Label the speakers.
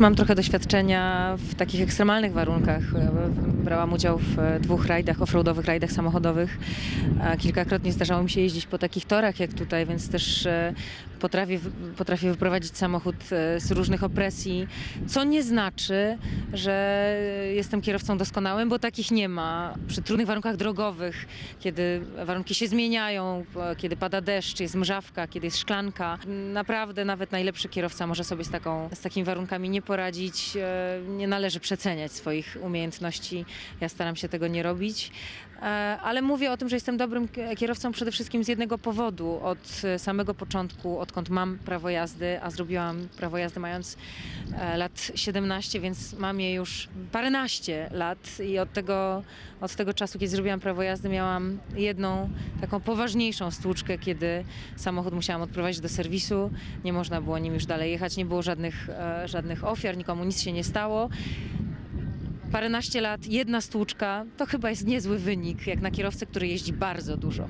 Speaker 1: Mam trochę doświadczenia w takich ekstremalnych warunkach. Brałam udział w e, dwóch rajdach, offroadowych rajdach samochodowych. Kilkakrotnie zdarzało mi się jeździć po takich torach jak tutaj, więc też e, potrafię, potrafię wyprowadzić samochód e, z różnych opresji, co nie znaczy, że jestem kierowcą doskonałym, bo takich nie ma. Przy trudnych warunkach drogowych, kiedy warunki się zmieniają, kiedy pada deszcz, jest mrzawka, kiedy jest szklanka, naprawdę nawet najlepszy kierowca może sobie z, taką, z takimi warunkami nie poradzić. E, Nie należy przeceniać swoich umiejętności. Ja staram się tego nie robić. E, Ale mówię o tym, że jestem dobrym kierowcą przede wszystkim z jednego powodu. Od e, samego początku, odkąd mam prawo jazdy, a zrobiłam prawo jazdy mając lat 17, więc mam je już paręnaście lat i od tego, od tego czasu, kiedy zrobiłam prawo jazdy, miałam jedną taką poważniejszą stłuczkę, kiedy samochód musiałam odprowadzić do serwisu, nie można było nim już dalej jechać, nie było żadnych, e, żadnych ofiar, nikomu nic się nie stało. Paręnaście lat, jedna stłuczka, to chyba jest niezły wynik, jak na kierowcę, który jeździ bardzo dużo.